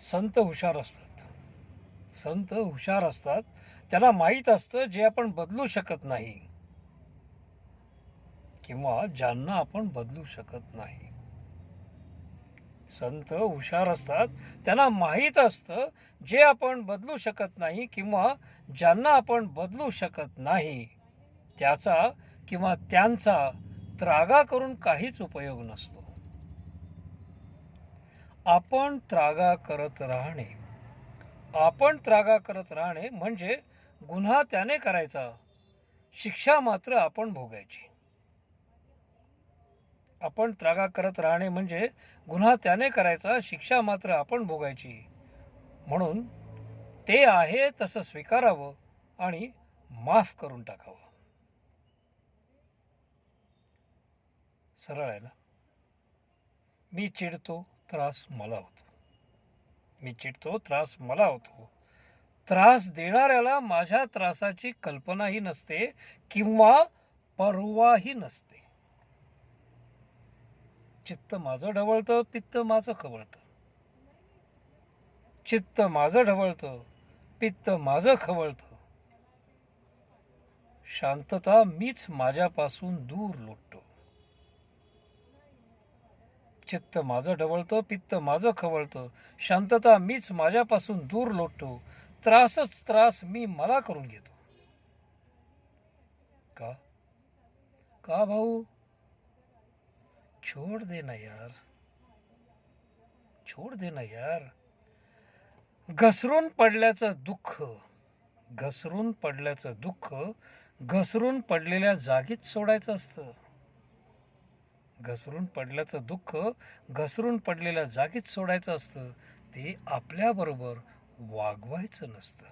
संत हुशार असतात. संत हुशार असतात. त्यांना माहीत असतं जे आपण बदलू शकत नाही. किंवा ज्यांना आपण बदलू शकत नाही. संत हुशार असतात. त्यांना माहीत असतं जे आपण बदलू शकत नाही किंवा ज्यांना आपण बदलू शकत नाही. त्याचा किंवा त्यांचा त्रागा करून काहीच उपयोग नसतो. आपण त्रागा करत राहणे. आपण त्रागा करत राहणे म्हणजे गुन्हा त्याने करायचा. शिक्षा मात्र आपण भोगायची. आपण त्रागा करत राहणे म्हणजे गुन्हा त्याने करायचा शिक्षा मात्र आपण भोगायची. म्हणून ते आहे तसं स्वीकारावं आणि माफ करून टाकावं. सरळ आहे ना? मी चिडतो त्रास मला होतो. मी चिडतो त्रास मला होतो. त्रास देणाऱ्याला माझ्या त्रासाची कल्पनाही नसते किंवा परवाही नसते. चित्त माझं ढवळतं पित्त माझं खवळतं. चित्त माझं ढवळतं पित्त माझं खवळतं. शांतता मीच माझ्यापासून दूर लोटतो. चित्त माझं ढवळतं पित्त माझं खवळतं. शांतता मीच माझ्यापासून दूर लोटतो. त्रासच त्रास मी मला करून घेतो. का? का भाऊ? छोड़ देना यार. छोड़ देना यार. घसरून पडल्याचं दुःख घसरून पडल्याचं दुःख घसरून पडलेल्या जागीच सोडायचं असतं. घसरून पडल्याचं दुःख घसरून पडलेल्या जागीच सोडायचं असतं ते आपल्याबरोबर वागवायचं नसतं.